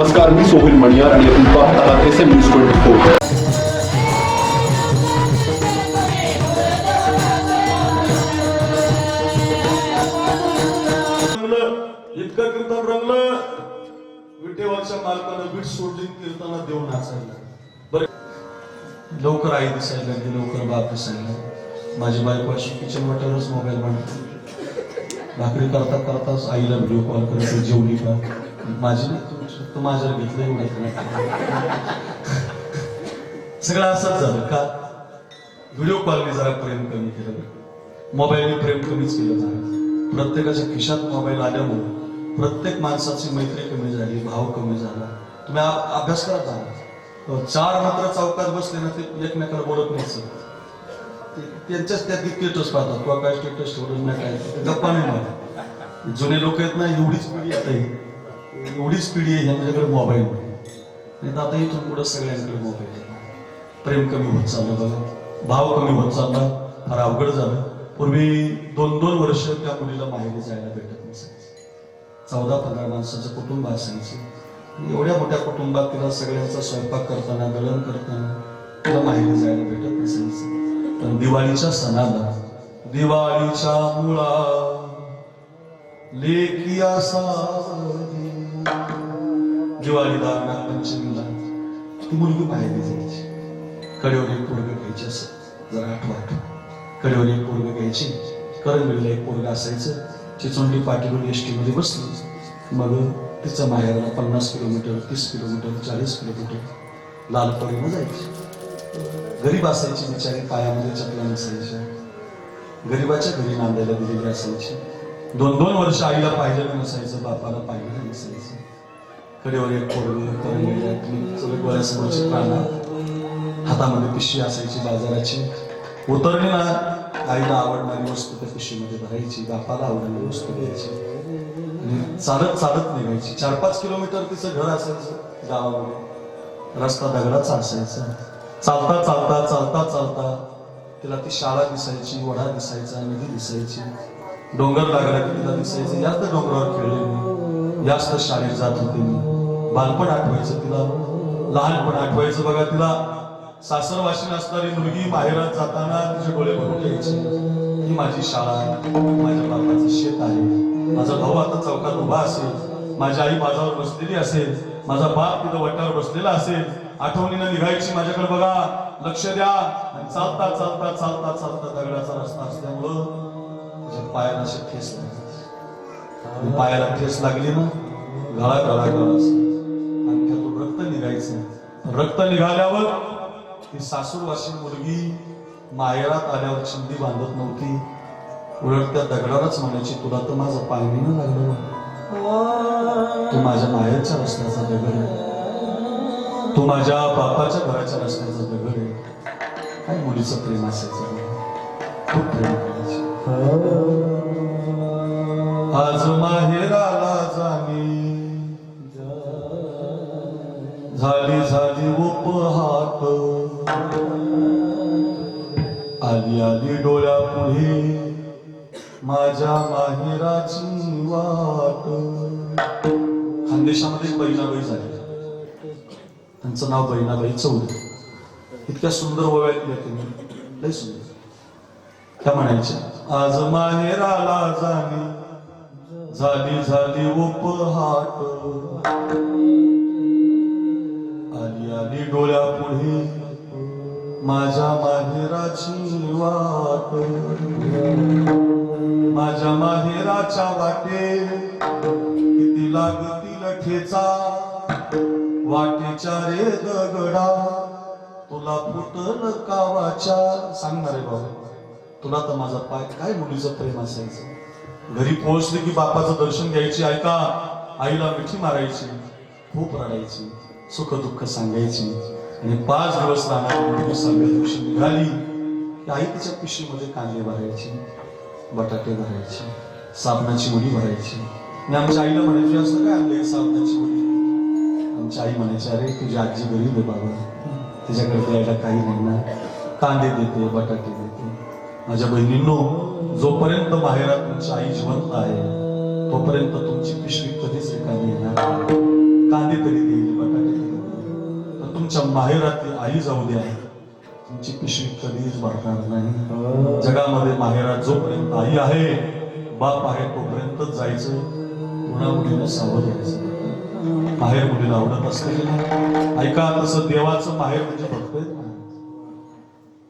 नमस्कार मी सोहिल मणियार आणि आपण पाहत आहात S M news twenty four इतकं कीर्तन रंगलं विटेवरच्या मालकानं बीट सोडली कीर्तना देऊन नाचायला. बरं. लवकर आई दिसायला लागली लवकर बाप दिसायला माझी बायको अशी किचन वाट्यावरच मोबाईल मांडते भाकरी करता करताच आईला व्हिडिओ कॉल करते जेवली का? माझी नाही. तू माझ्यावर घेतलं नाही. सगळं असंच झालं का? व्हिडिओ कॉलने जरा प्रेम कमी केलं. मोबाईलने प्रेम कमीच केलं जरा. प्रत्येकाच्या खिशात मोबाईल आल्यामुळे प्रत्येक माणसाची मैत्री कमी झाली भाव कमी झाला. तुम्ही अभ्यास करत आहात? चार मात्र चौकात बसले ना ते एकमेकाला बोलत नाही सर. त्यांच्याच त्या स्टेटस पाहतात किंवा काय स्टेटस ठेवलं नाही काय? गप्पा नाही मारत. जुने लोक आहेत ना एवढीच पिढी आता ही. एवढीच पिढी आहे ह्यांच्याकडे मोबाईल नाही. तर आता इथून पुढे सगळ्यांकडे मोबाईल प्रेम कमी होत चाललं बघा. भाव कमी होत चालला. फार अवघड झालं. पूर्वी दोन दोन वर्ष त्या मुलीला माहेरी जायला भेटत नसायचं. चौदा पंधरा माणसाचं कुटुंब असायचं. एवढ्या मोठ्या कुटुंबात तिला सगळ्यांचा स्वयंपाक करताना गलन करताना तिला माहेरी जायला भेटत नसायचं. पण दिवाळीच्या सणाला दिवाळीच्या मुळा लेखिया सा दिवाळीला नागपंचमीला ती मुलगी माहेरी जायची. कडेवर एक पोरग घ्यायची असं. जरा आठवा आठवा. कडेवर एक पोरग घ्यायची. करंगडीला एक पोरग असायचं. चिचोंडी पाटीवर एस टीमध्ये बसली. मग तिचं माहेरला पन्नास किलोमीटर तीस किलोमीटर चाळीस किलोमीटर लालपरीनं जायची. गरीब असायची बिचारी पायामध्ये चपला नसायच्या. गरीबाच्या घरी नांदायला दिलेली असायची. दोन दोन वर्ष आईला पाहिलं नसायचं बापाला पाहिलं नसायचं. कडेवर एक पोरग सगळे सगळं डोळ्यासमोरची प्राणा हातामध्ये पिशवी असायची बाजाराची. उतरली ना आईला आवडणारी वस्तू त्या पिशवीमध्ये भरायची बापाला आवडणारी वस्तू घ्यायची. आणि चालत चालत निघायची. चार पाच किलोमीटर तिचं घर असायचं गावामध्ये. रस्ता दगडाचा असायचा. चालता चालता चालता चालता तिला ती शाळा दिसायची वडा दिसायचा नदी दिसायची. डोंगर लागला की तिला दिसायचं याच डोंगरावर खेळले मी. याच शाळेत जात होते मी. बालपण आठवायचं तिला. लहानपण आठवायचं बघा तिला. सासरवाशी असणारी मुलगी बाहेरात जाताना तिचे डोळे भरून यायचे ही माझी शाळा माझ्या बापाचं शेत आहे. माझा भाऊ आता चौकात उभा असेल. माझी आई बाजावर बसलेली असेल. माझा बाप तिथं वटावर बसलेला असेल. आठवणीनं निघायची माझ्याकडे बघा. लक्ष द्या. आणि चालता चालता चालता चालता दगडाचा रस्ता असल्यामुळं तुझ्या पायाला अशी ठेस लागली. पायाला ठेस लागली ना? गळा गळा गळा. निघायचं रक्त निघाल्यावर ती सासूरवाशी मुलगी माहेरात आल्यावर चिंदी बांधत नव्हती. उलट त्या दगडालाच म्हणायची तुला तर माझं पाय लागलं तू माझ्या माहेरच्या रस्त्याचा दगड आहे. तू माझ्या बापाच्या घराच्या रस्त्याचा दगड आहे. काय मुलीचं प्रेम असायचं? खूप प्रेम करायची. आज माहेराला झाली झाली उपहात आली आली डोळ्या पुढे माझ्या माहेराची वाट. खानदेशामध्ये बहिणाबाई झाली. त्यांचं नाव बहिणाबाई चौधरी इतक्या सुंदर ओव्या केल्या त्यांनी लय सुंदर. त्या म्हणायच्या आज माहेराला जाणे. झाली झाली उपहाट आली डोळ्या पुढे माझ्या माहेराची वाट. माझ्या माहेराच्या वाटे किती लागतील ठेचा वाटेच्या रे दगडा तुला फुटल कावाच्या. सांगणार आहे बाबा तुला तर माझा पाय काय मुलीचं प्रेम असायचं? घरी पोहोचले की बापाचं दर्शन घ्यायची ऐका. आईला मिठी मारायची खूप रडायची. सुख दुःख सांगायची. आणि पाच दिवस राहणार सहाव्या दिवशी निघाली की आई तिच्या पिशवीमध्ये कांदे भरायची बटाटे भरायचे साबणाची उडी भरायची. आणि आमच्या आईला म्हणायची असं काय आणलंय साबणाची उडी आमची आई म्हणायची अरे तुझी आजी गरीब आहे बाबा. तिच्याकडे द्यायला काही नाही ना. कांदे देते बटाटे देते. माझ्या बहिणींनो जोपर्यंत बाहेर तुमची आई जिवंत आहे तोपर्यंत तुमची पिशवी कधीच रिकामी येणार कांदे तरी देईल. तुमच्या माहेरातली आई जाऊ द्या तुमची पिशवी कधीच भरणार नाही. जगामध्ये माहेरात जोपर्यंत आई आहे बाप आहे तोपर्यंतच जायचं पुन्हा मुलीला सावध यायचं माहेर मुलीला आवडत असते? ऐका तसं देवाचं माहेर म्हणजे भक्त.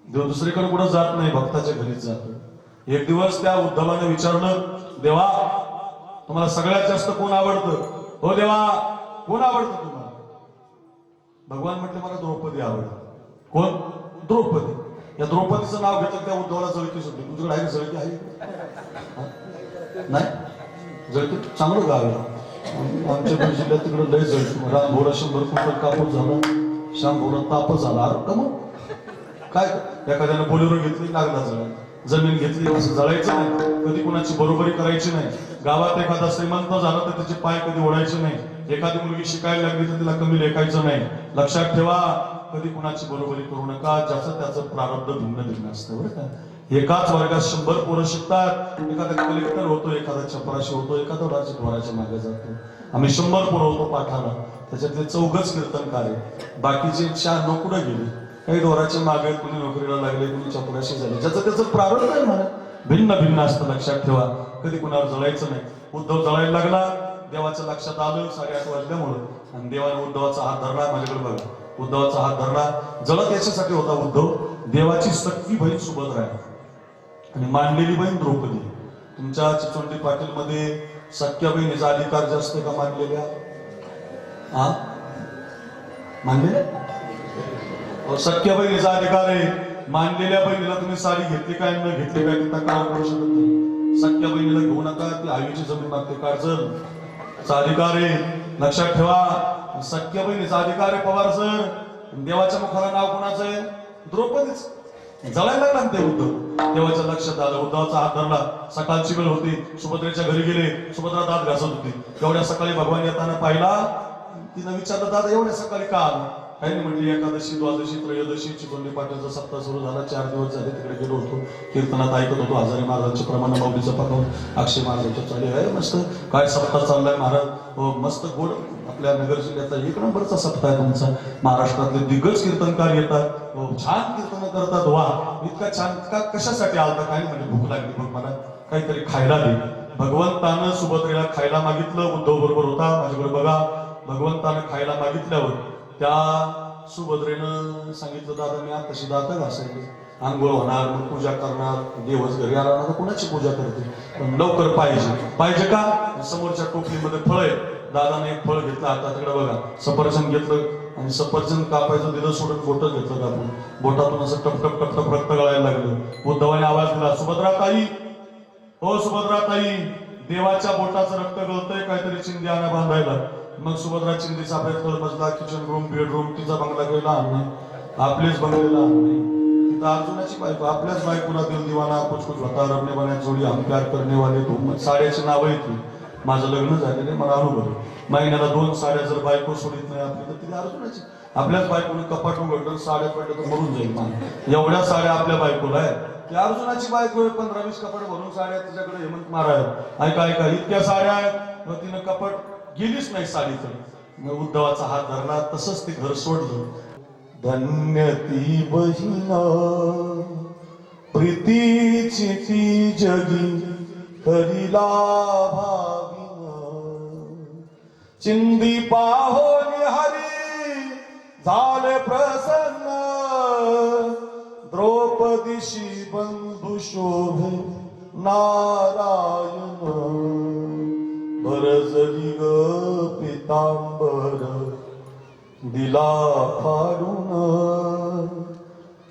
देव दुसरीकडे कुठं जात नाही भक्ताच्या घरीच जातो एक दिवस त्या उद्धवाने विचारलं देवा तुम्हाला सगळ्यात जास्त कोण आवडतं? हो देवा कोण आवडतं तुम्हाला? भगवान म्हटलं मला द्रौपदी आवडत कोण? द्रौपदी. या द्रौपदीचं नाव घेतलं त्या उद्धवाला जळकी सुटली तुझ्याकडे आहे जळकी आहे नाही? जळकी चांगलं गाव आहे. आमच्या बीड जिल्ह्यात तिकडे लय जळकी. राम भोरा शंभर कुठं कापूस झाला. श्याम भोरा तापच झाला. अरे का मग? काय? एखाद्यानं बोलेरो घेतली लागला जळ. जमीन घेतली असं जळायचं नाही. कधी कुणाची बरोबरी करायची नाही. गावात एखादा श्रीमंत झाला तर त्याचे पाय कधी ओढायचे नाही. एखादी मुलगी शिकायला लागली तर तिला कमी लेखायचं नाही. लक्षात ठेवा कधी कुणाची बरोबरी करू नका ज्याचं त्याचं प्रारब्ध भिन्न भिन्न असतं बरं का. एकाच वर्गात शंभर पोरं शिकतात एखादा कलेक्टर होतो एखादा चपराशी होतो एखादा राजद्वाराच्या मागे जातो. आम्ही शंभर पोरं होतो पाठाला त्याच्यातले चौघच कीर्तनकार आहे बाकीचे चार नोकड गेले? काही ढोराच्या मागे कुणी नोकरीला लागले कुणी चपराशी झाले. ज्याचं त्याचं प्रारंभ आहे म्हणा. भिन्न भिन्न असतं लक्षात ठेवा. कधी कुणावर जळायचं नाही. उद्धव जळायला लागला देवाच्या लक्षात आलं साडेआठ वाजल्यामुळं आणि देवाने उद्धवाचा हात धरला माझ्याकडे बघा. उद्धवाचा हात धरला. जळत याच्यासाठी होता उद्धव. देवाची सक्की बहीण सुभद्रा आहे आणि मांडलेली बहीण द्रौपदी. तुमच्या चिचोंडी पाटील मध्ये सख्या बहिणीचा अधिकार जास्त का मानलेल्या हा? मानलेल्या सख्या बहिणीचा अधिकार आहे. मानलेल्या बहिणीला तुम्ही साडी घेतली काय न घेतली काय काम करू शकत नाही. सख्या बहिणीला घेऊ नका ती आईची जमीन मागते. काढजल अधिकारी लक्षात ठेवा सख्य बहिणीचा अधिकारी पवार सर देवाच्या मुखाला नाव कोणाचं आहे? द्रौपदीच. जळायला लागला ना ते उद्धव. देवाच्या लक्षात आलं उद्धवाचा हात धरला. सकाळची वेळ होती. सुभद्रेच्या घरी गेले. सुभद्रा दात घासत होती. एवढ्या सकाळी भगवान येताना पाहिला. तिनं विचारलं दादा एवढ्या सकाळी का आलं? काही नाही म्हणली एकादशी द्वादशी त्रयोदशी चिकोंडी पाटीलचा सप्ताह सुरू झाला. चार दिवस झाले तिकडे गेलो होतो. कीर्तनात ऐकत होतो. हजारे महाराजांचे प्रमाण माऊलीचं पाठवून अक्षय महाराजांच्या चालू. आहे मस्त. काय सप्ताह चाललाय महाराज? हो, मस्त गोड. आपल्या नगर जिल्ह्याचा एक नंबरचा सप्ताह आहे तुमचा. महाराष्ट्रातले दिग्गज कीर्तनकार येतात. हो, छान कीर्तन करतात. वा इतका छान. का कशासाठी आलता? काय म्हणजे भूक लागली मग मला. काहीतरी खायला दे. भगवंतानं सुभद्रेला खायला मागितलं. उद्धव बरोबर होता. माझ्याकडे बघा. भगवंतानं खायला मागितल्यावर त्या सुभद्रेनं सांगितलं दादा मी आता तशी दाता घासायची आंघोळ होणार मग पूजा करणार. देवच घरी आला ना कोणाची कुणाची पूजा करते? पण लवकर पाहिजे. पाहिजे का? समोरच्या टोपलीमध्ये फळ आहे. दादाने एक फळ घेतलं आता तिकडे बघा. सफरचंद घेतलं आणि सफरचंद कापायचं दिलं सोडून बोट घेतलं कापून बोटातून असं टप टप टप टप रक्त गळायला लागलं. उद्धवाने आवाज दिला सुभद्रा ताई. हो सुभद्रा ताई देवाच्या बोटाचं रक्त गळतंय काहीतरी चिंधी आणा बांधायला. मग सुभद्रा चिंधी सापड्यात मजला किचन रूम बेडरूम तिचा बंगला गेला आणणे नाही आपलेच बंगलेला लहान नाही तिथं अर्जुनाची बायको आपल्याच बायकोला दिल दिवाना कुछ कुछ होता रमणे बने जोडी हम प्यार करणे वाले तुम साड्याची नावं येते माझं लग्न झालेलं मला अनुभव महिन्याला दोन साड्या जर बायको सोडित नाही आपली तर तिथे अर्जुनाची आपल्याच बायकोने कपाट उघडलं साड्या पडलं तर मरून जाईल मान एवढ्या साड्या आपल्या बायकोला आहे की अर्जुनाची बायको आहे पण रमेश कपाट भरून साड्या तिच्याकडे हेमंत महाराज ऐका ऐका इतक्या साड्या आहेत. तिनं कपाट गेलीच नाही साडी तर. मग उद्धवाचा हात धरला तसंच ते घर सोडलं. धन्य ती बहिणा प्रीतीची ती जगी करीला भाविन चिंदी पाहोनी हरी झाले प्रसन्न. द्रौपदीशी बंधू शोभे नारायण. भरजली ग पितांबर दिला फाडून.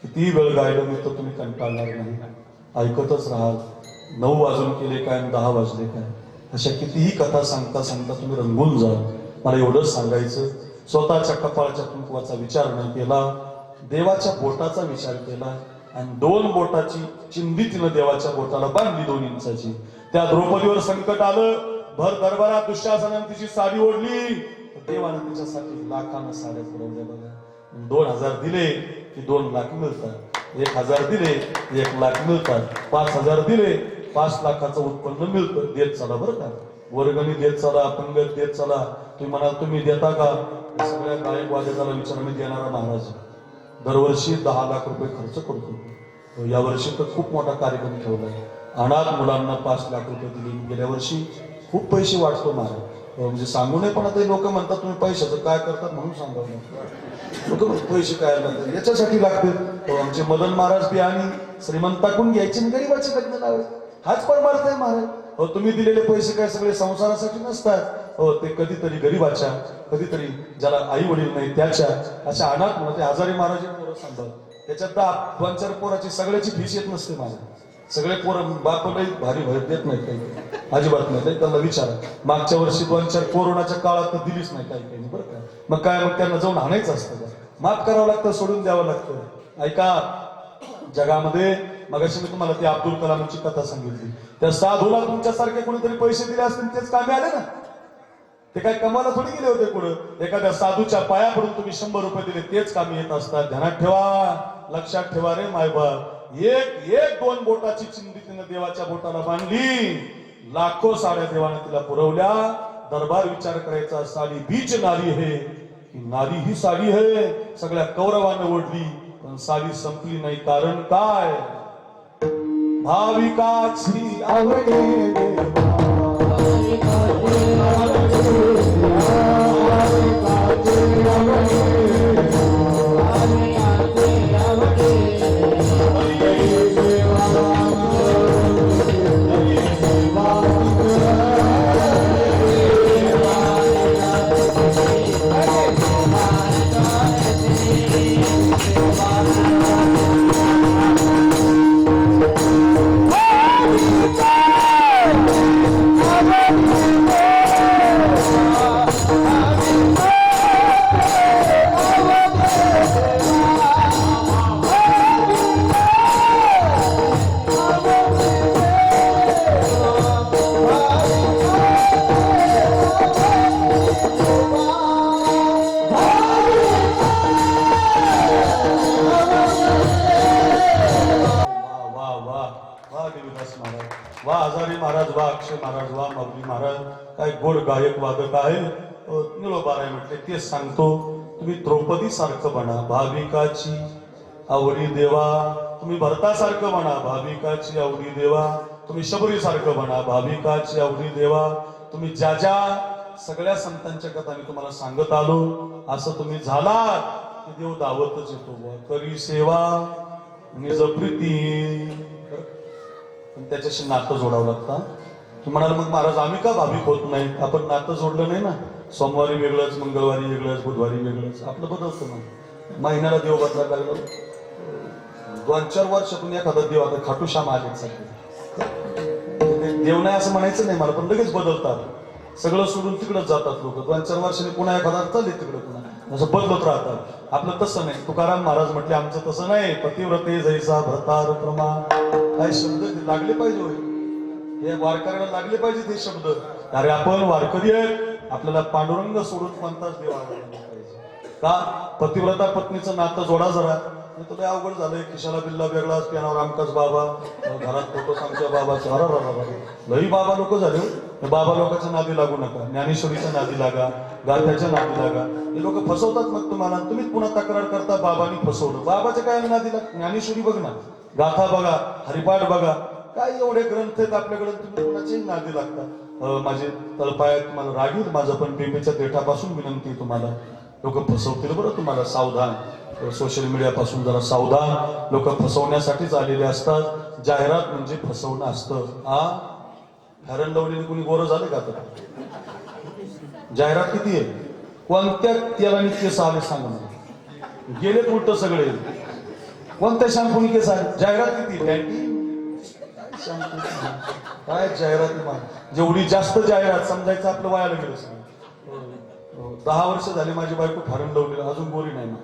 किती वेळ गायलो मी तर तुम्ही कंटाळणार नाही. ऐकतच राहाल नऊ वाजून केले काय आणि दहा वाजले काय? अशा कितीही कथा सांगता सांगता तुम्ही रंगून जा. मला एवढंच सांगायचं. स्वतःच्या कपाळच्या कुंकवाचा विचार नाही केला. देवाच्या बोटाचा विचार केला. आणि दोन बोटाची चिंधी तिनं देवाच्या बोटाला बांधली दोन इंचाची. त्या द्रौपदीवर संकट आलं. भर दरबारात दुःशासनाने तिची साडी ओढली. देवानं तिच्यासाठी लाखानं साड्या पुरवल्या बघा. दोन हजार दिले की दोन लाख मिळतात. एक हजार दिले एक लाख मिळतात. पाच हजार दिले पाच लाखाचं उत्पन्न मिळतं. देत चला बरं का. वर्गणी देत चला पंगत देत चला. तुम्ही म्हणाल तुम्ही देता का? सगळ्या गायक वादकाला विचार मी देणारा महाराज. दरवर्षी दहा लाख रुपये खर्च करतो. या वर्षी तर खूप मोठा कार्यक्रम ठेवलाय अनाथ मुलांना पाच लाख रुपये दिले गेल्या वर्षी. खूप पैसे वाटतो महाराज म्हणजे सांगू नये पण आता लोक म्हणतात तुम्ही पैशाचं काय करतात? म्हणून सांगा लोक पैसे काय लागतात याच्यासाठी लागते. आमचे म्हणजे मदन महाराज बी आणि श्रीमंताकडून घ्यायचे आणि गरीबाचे लग्न लावे हाच परमार्थ आहे महाराज हो तुम्ही दिलेले पैसे काय सगळे संसारासाठी नसतात. हो ते कधीतरी गरीबाच्या कधीतरी ज्याला आई वडील नाही त्याच्या अशा अनाथ ते आजारी महाराज पोरं सांगतात त्याच्यात तर दोन चार पोराची सगळ्याची फीस येत नसते माझ्या. सगळे पोरं बापलाही भारी भर देत नाही काही अजिबात नाही. काही त्यांना विचारा. मागच्या वर्षी दोन चार कोरोनाच्या काळात तर दिलीच नाही काही काही. बरं का? मग काय? मग त्यांना जाऊन आणायचं असतं का? माफ करावं लागतं सोडून द्यावं लागतं. ऐका जगामध्ये मगाशी मी तुम्हाला ती अब्दुल कलामची कथा सांगितली. त्या साधूला तुमच्यासारखे कोणीतरी पैसे दिले असतील तेच कामे आले ना? ते काय कमाला थोडी गेले होते कुठं एखाद्या साधूच्या पाया पडून तुम्ही शंभर रुपये दिले तेच कामी येत असतात. ध्यानात ठेवा. लक्षात ठेवा रे मायबाप. एक एक दोन बोटाची चिंधी तिनं देवाच्या बोटाला बांधली. लाखो साड्या देवाने तिला पुरवल्या. दरबार विचार करायचा साडी बीच नारी आहे ही नारी ही साडी है. सगळ्या कौरवाने ओढली पण साडी संपली नाही. कारण काय? भाविकाची आवडे वागत आहे. निळोबाराय म्हटले तेच सांगतो तुम्ही द्रौपदी सारखं म्हणा भाविकाची आवडी देवा. तुम्ही भरतासारखं म्हणा भाविकाची आवडी देवा. तुम्ही शबरी सारखं म्हणा भाविकाची आवडी देवा. तुम्ही ज्या ज्या सगळ्या संतांच्या कथा मी तुम्हाला सांगत आलो असं तुम्ही झाला की देव दावतच येतो करी सेवा निज प्रीती. त्याच्याशी नातं जोडावं लागतं म्हणाल मग महाराज आम्ही का भाविक होत नाही? आपण नातं जोडलं नाही ना? सोमवारी वेगळंच मंगळवारी वेगळंच बुधवारी वेगळंच. आपलं बदलतं ना. महिन्याला देव बदलायला लागलं. दोन चार वर्षातून एखादा देव आता खाटू श्याम आले देव नाही असं म्हणायचं नाही मला पण लगेच बदलतात. सगळं सोडून तिकडच जातात लोक. दोन चार वर्षाने पुन्हा एखादा चालले तिकडे पुन्हा. असं बदलत राहतात. आपलं तसं नाही. तुकाराम महाराज म्हटले आमचं तसं नाही. पतिव्रते जैसा भ्रतार प्रमा काही शब्द लागले पाहिजे हे वारकऱ्याला लागले पाहिजे ते शब्द. कारण आपण वारकरी आहेत. आपल्याला पांडुरंग सोडून कोणताच देवा का? पतिव्रता पत्नीचं नातं जोडा जरा. तुला तर अवघड झालंय. खिशाला बिल्ला वेगळाच नाव आमकाच बाबा. घरात फोटो आमच्या बाबाचा. अरे बाबा लई बाबा लोक झाले हो. बाबा लोकांच्या नादी लागू नका. ज्ञानेश्वरीच्या नादी लागा. गाथ्याच्या नादी लागा. हे लोक फसवतात मग तुम्हाला. तुम्ही पुन्हा तक्रार करता बाबांनी फसवलं. बाबाच्या काय नादी लाग ज्ञानेश्वरी बघ ना. गाथा बघा. हरिपाठ बघा. काय एवढे ग्रंथ आहेत आपल्याकडे? तुम्ही कोणाचेही नादी लागता. माझे तळपायात तुम्हाला रागीत माझं पण पेपेच्या देठापासून विनंती तुम्हाला. लोक फसवतील बरं तुम्हाला. सावधान. सोशल मीडियापासून जरा सावधान. लोक फसवण्यासाठीच आलेले असतात. जाहिरात म्हणजे फसवणं असतं. आ? फॅरन लावलेली कुणी गोरं झाले का आता? जाहिरात किती आहे? कोणत्या तेलाने केस आले सांगा मला. गेलेत उलट सगळे. कोणत्या शॅम्पूने केस आले? जाहिरात किती टँकी काय जाहिरात जेवढी जास्त जाहिरात समजायचं आपलं वायाला गेलं सगळं. हो, दहा वर्ष झाली माझी बायको फारम लावलेलं अजून गोरी नाही ना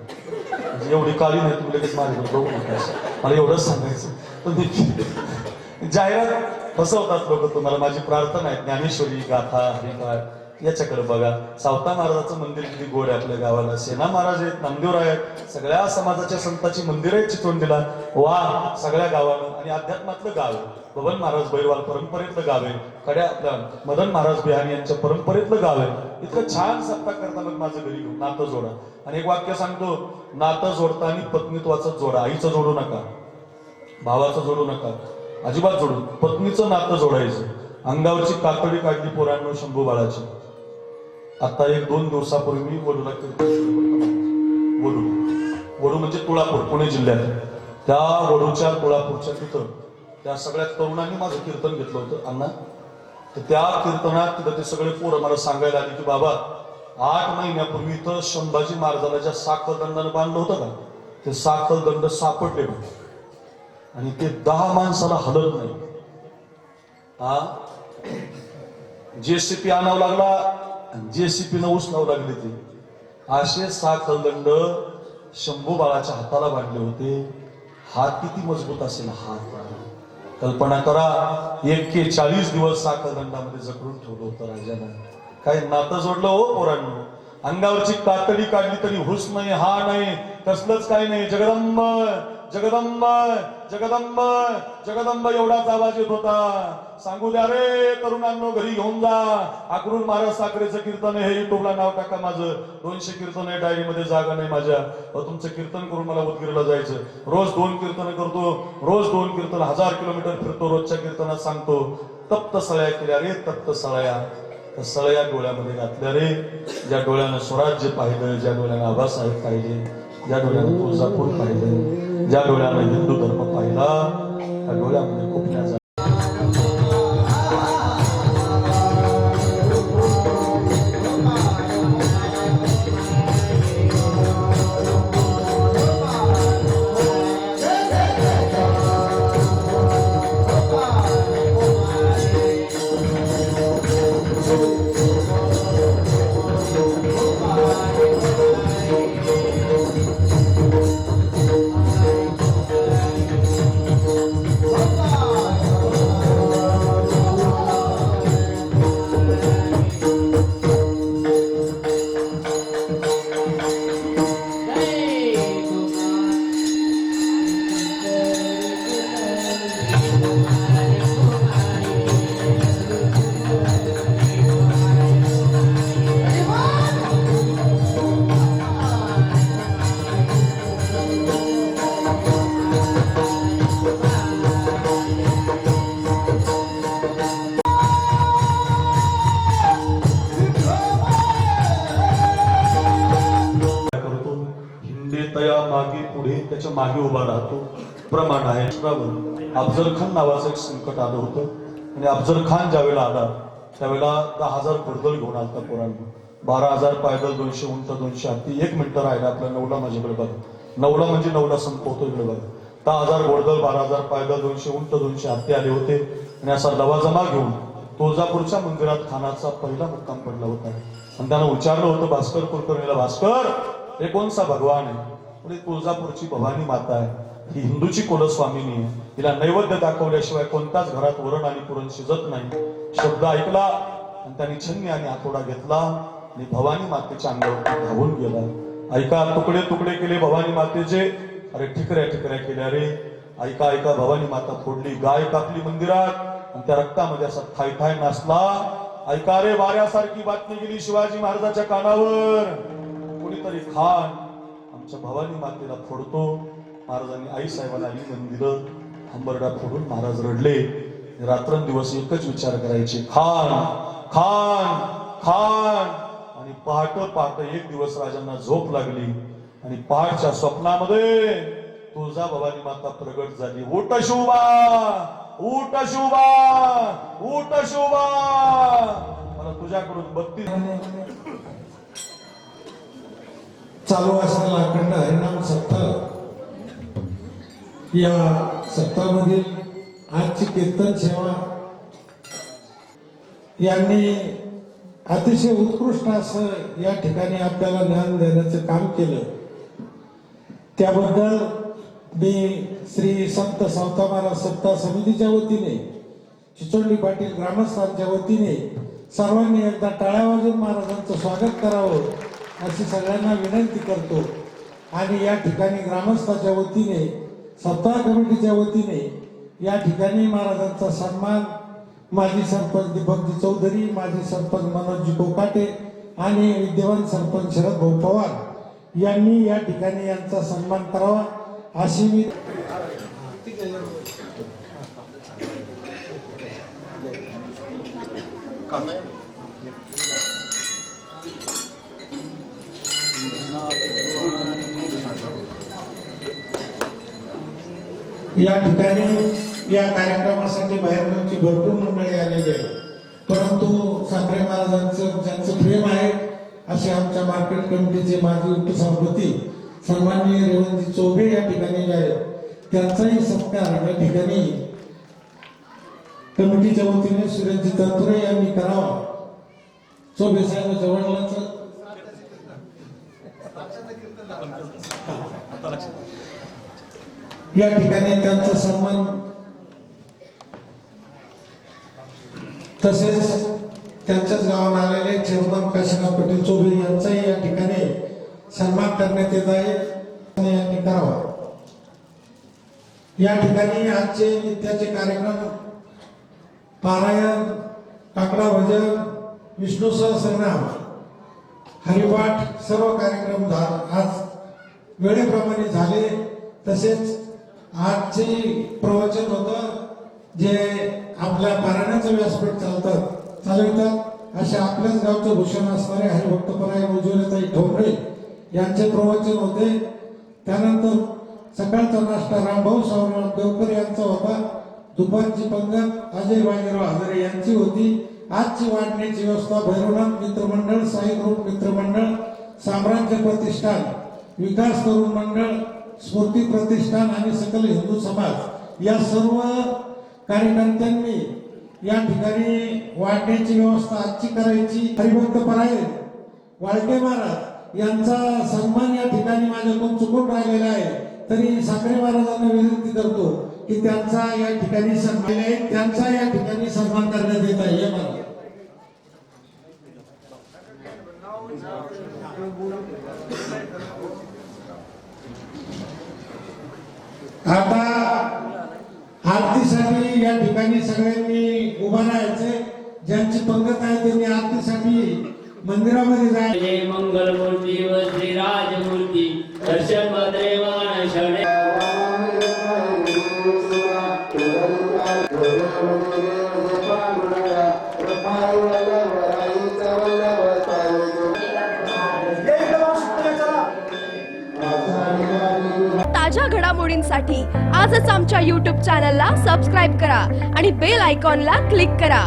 म्हणजे एवढी काळी नाही तुम्ही लगेच माझ्याकडे बघू नका मला एवढंच सांगायचं. पण जाहिरात फसवतात लोक तुम्हाला. माझी प्रार्थना आहे ज्ञानेश्वरी गाथा हरिकार याच्याकडे बघा. सावता महाराजाचं मंदिर किती गोड आहे आपल्या गावाला. सेना महाराज आहेत नामदेव आहेत. सगळ्या समाजाच्या संतांची मंदिर आहेत दिला वा सगळ्या गावानं आणि अध्यात्मातलं गाव आहे. बबन महाराज बैरवाल परंपरेतलं गाव आहे. खड्या आपल्या मदन महाराज बिहारी यांच्या परंपरेतलं गाव आहे. इतकं छान सप्ताह करता मग माझं घरी घेऊन नातं जोडा. आणि एक वाक्य सांगतो नातं जोडताना पत्नीत्वाचं जोडा. आईचं जोडू नका भावाचं जोडू नका अजिबात जोडू पत्नीचं नातं जोडायचं. अंगावरची कातडी काढली पोरांनो शंभू बाळाची. आता एक दोन दिवसापूर्वी मी वडूला वडू वडू म्हणजे तुळापूर पुणे जिल्ह्यात. त्या वडूच्या तुळापूरच्या तिथं त्या सगळ्या तरुणांनी माझं कीर्तन घेतलं होतं अण्णा. तर त्या कीर्तनात तिथं ते सगळे पोरं मला सांगायला आले की बाबा आठ महिन्यापूर्वी इथं संभाजी महाराजाला ज्या साखर दंडानं बांधलं होतं का ते साखर दंड सापडले आणि ते दहा माणसाला हलत नाही. हा जेसीपी आणावं लागला जेसीपी न उचलावं लागली ते. असे साखर दंड शंभू बाळाच्या हाताला बांधले होते. हात किती मजबूत असेल हात. कल्पना करा एक्के चाळीस दिवस साखरदंडामध्ये जखडून ठेवलं होतं राजानं. काय नातं जोडलं हो पोरांनो. अंगावरची कातडी काढली तरी हुस नाही हा नाही कसलंच काय नाही. जगदंब जगदंब. जगदंब जगदंब एवढाच आवाज येत होता. सांगू द्या रे तरुणांनो घरी घेऊन जा. आकरून महाराज साखरेचं कीर्तन आहे युट्यूबला नाव टाका माझं. दोनशे कीर्तन आहे डायरीमध्ये जागा नाही माझ्या. तुमचं कीर्तन करून मला उदगीरला जायचं. रोज दोन कीर्तन करतो. रोज दोन कीर्तन हजार किलोमीटर फिरतो रोजच्या कीर्तनात सांगतो. तप्त सळ्या केल्या रे तप्त सळ्या. त्या सळ्या डोळ्यामध्ये घातल्या रे. ज्या डोळ्यानं स्वराज्य पाहिलं ज्या डोळ्यानं आबासाहेब पाहिले ज्या डोळ्यानं तुळजापूर पाहिलं. ज्या डोळ्यानं हिंदू धर्म पाहिला त्या डोळ्यामध्ये कुठल्या जा- त्याच्यामागे उभा राहतो. प्रमाण आहे अफजल खान नावाचं एक संकट आलं होतं. आणि अफजल खान ज्यावेळेला आला त्यावेळेला दहा हजार घोडदल घेऊन आलता पोरांना. बारा हजार पायदल दोनशे उंट दोनशे हत्ती एक मिनिटं राहिला आपल्या नवला माझ्याकडे म्हणजे बघा. नवला म्हणजे नवला संपवतो इकडे बघा. दहा हजार घोडदल बारा हजार पायदल दोनशे उंट दोनशे हत्ती आले होते. आणि असा लवाजमा घेऊन तुळजापूरच्या मंदिरात खानाचा पहिला मुक्काम पडला होता. आणि त्यानं विचारलं होतं भास्कर कुलकर्णीला भास्कर हे कोणसा भगवान आहे. म्हणजे तुळजापूरची भवानी माता आहे. ही हिंदूची कुलस्वामिनी आहे. तिला नैवेद्य दाखवल्याशिवाय कोणत्याच घरात वरण आणि पुरण शिजत नाही. शब्द ऐकला आणि त्यांनी छन्नी आणि हातोडा घेतला आणि भवानी मातेच्या अंगावर धावून गेला. ऐका तुकडे तुकडे केले भवानी मातेचे. अरे ठिकऱ्या ठिकऱ्या केल्या रे. ऐका ऐका भवानी माता फोडली गाय कापली मंदिरात आणि त्या रक्तामध्ये असा थाय थाय नाचला. ऐका रे वाऱ्यासारखी बातमी गेली शिवाजी महाराजाच्या कानावर. कोणीतरी खान आमच्या भवानी मातेला फोडतो. महाराजांनी आई साहेबांना लिहून दिलं. हंबरडा फोडून महाराज रडले. रात्रंदिवस एकच विचार करायचे. खान खान खान. आणि पहाट पहाट एक दिवस राजांना झोप लागली. आणि पहाटच्या स्वप्नामध्ये तुळजा भवानी माता प्रगट झाली. उठ शुभा उठ शुभा उठ शुभा. मला तुझ्याकडून बत्तीस चालू असलेला अखंड हरिनाम सप्ताह या सप्ताहामधील आजची कीर्तन सेवा यांनी अतिशय उत्कृष्ट असं या ठिकाणी आपल्याला ज्ञान देण्याचं काम केलं. त्याबद्दल मी श्री संत सावता महाराज समितीच्या वतीने चिचोंडी पाटील ग्रामस्थांच्या वतीने सर्वांनी एकदा टाळ्या वाजून महाराजांचं स्वागत करावं. अशी सगळ्यांना विनंती करतो. आणि या ठिकाणी ग्रामस्थाच्या वतीने सत्ता कमिटीच्या वतीने या ठिकाणी महाराजांचा सन्मान माजी सरपंच दीपकजी चौधरी माजी सरपंच मनोजी कोकाटे आणि विद्यमान सरपंच शरद भाऊ पवार यांनी या ठिकाणी यांचा सन्मान करावा. अशी मी या ठिकाणी या कार्यक्रमासाठी बाहेरगावची भरपूर मंडळी आलेली आहे परंतु साखरे महाराजांचं ज्यांचं प्रेम आहे असे आमच्या मार्केट कमिटीचे माजी उपसभापती सन्माननीय रेवंतजी चौबे या ठिकाणी आहे आहेत त्यांचाही सत्कार या ठिकाणी कमिटीच्या वतीने सुरेशजी तत्रे यांनी करावा. चौबे साहेबांच्या वडिलांचं या ठिकाणी त्यांचा सन्मान. तसेच त्यांच्याच गावात आलेले चेअरमन काशीनाथ पटेल चौबे यांचाही या ठिकाणी सन्मान करण्यात येत आहे. आणि यांनी करावा या ठिकाणी आजचे नित्याचे कार्यक्रम पारायण काकडा भजन विष्णू सहस्रनाम हरिपाठ सर्व कार्यक्रम झा- आज वेळेप्रमाणे झाले. तसेच आजचे प्रवचन होतं जे आपल्या पारायणाचं व्यासपीठ चालतात चालवितात अशा आपल्याच गावचे भूषण असणारे हरिभक्तपराय उज्ज्वलताई ठोंबरे यांचे प्रवचन होते. त्यानंतर सकाळचा नाश्ता रामभाऊ सावराम देवकर यांचा होता. दुपारची पंगत अजय बाजीराव हजारे यांची होती. आजची वाढण्याची व्यवस्था भैरवनाथ मित्रमंडळ साई ग्रुप मित्रमंडळ साम्राज्य प्रतिष्ठान विकास तरुण मंडळ स्मृती प्रतिष्ठान आणि सकल हिंदू समाज या सर्व कार्यकर्त्यांनी या ठिकाणी वाढण्याची व्यवस्था आजची करायची. हरिभक्त पराये वाळके महाराज यांचा सन्मान या ठिकाणी माझ्याकडून चुकून राहिलेला आहे. तरी साखरे महाराजांना विनंती करतो की त्यांचा या ठिकाणी सन्मान आहे. त्यांचा या ठिकाणी सन्मान करण्यात येत आहे. हे मला आता आरतीसाठी या ठिकाणी सगळ्यांनी उभा राहायचे. ज्यांची पंगत आहे त्यांनी आरतीसाठी मंदिरामध्ये जायचे. जय मंगलमूर्ती व श्रीराजमूर्ती दर्शन भद्रेवान पाहण्यासाठी आजच आमच्या यूट्यूब चॅनलला सबस्क्राईब करा आणि बेल आयकॉनला क्लिक करा.